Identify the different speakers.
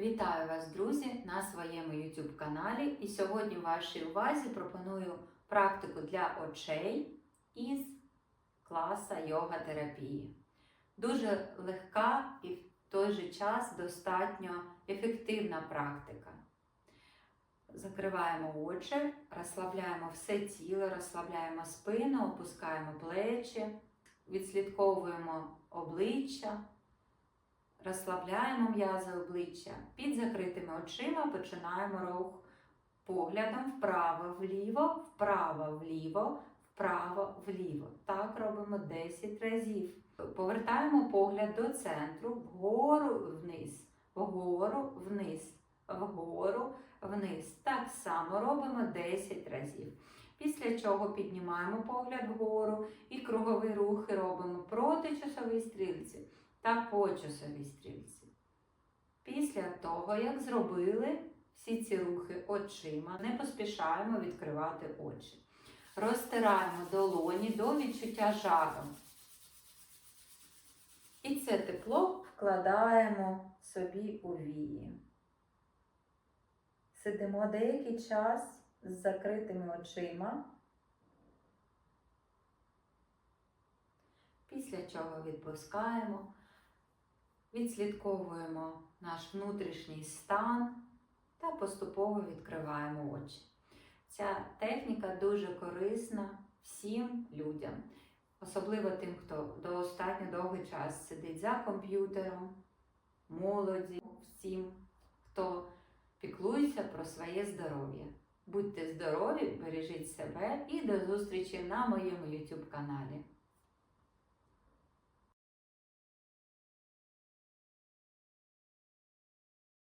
Speaker 1: Вітаю вас, друзі, на своєму YouTube каналі. І сьогодні в вашій увазі пропоную практику для очей із класа йога-терапії. Дуже легка і в той же час достатньо ефективна практика. Закриваємо очі, розслабляємо все тіло, розслабляємо спину, опускаємо плечі, відслідковуємо обличчя. Розслабляємо м'язи обличчя. Під закритими очима починаємо рух поглядом вправо-вліво, вправо-вліво, вправо-вліво. Так робимо 10 разів. Повертаємо погляд до центру, вгору вниз, вгору вниз, вгору вниз. Так само робимо 10 разів. Після чого піднімаємо погляд вгору і кругові рухи робимо проти часової стрілці та по часовій стрілці. Після того, як зробили всі ці рухи очима, не поспішаємо відкривати очі. Розтираємо долоні до відчуття жару. І це тепло вкладаємо собі у вії. Сидимо деякий час з закритими очима. Після чого відпускаємо, відслідковуємо наш внутрішній стан та поступово відкриваємо очі. Ця техніка дуже корисна всім людям, особливо тим, хто достатньо довгий час сидить за комп'ютером, молоді, всім, хто піклується про своє здоров'я. Будьте здорові, бережіть себе і до зустрічі на моєму YouTube каналі.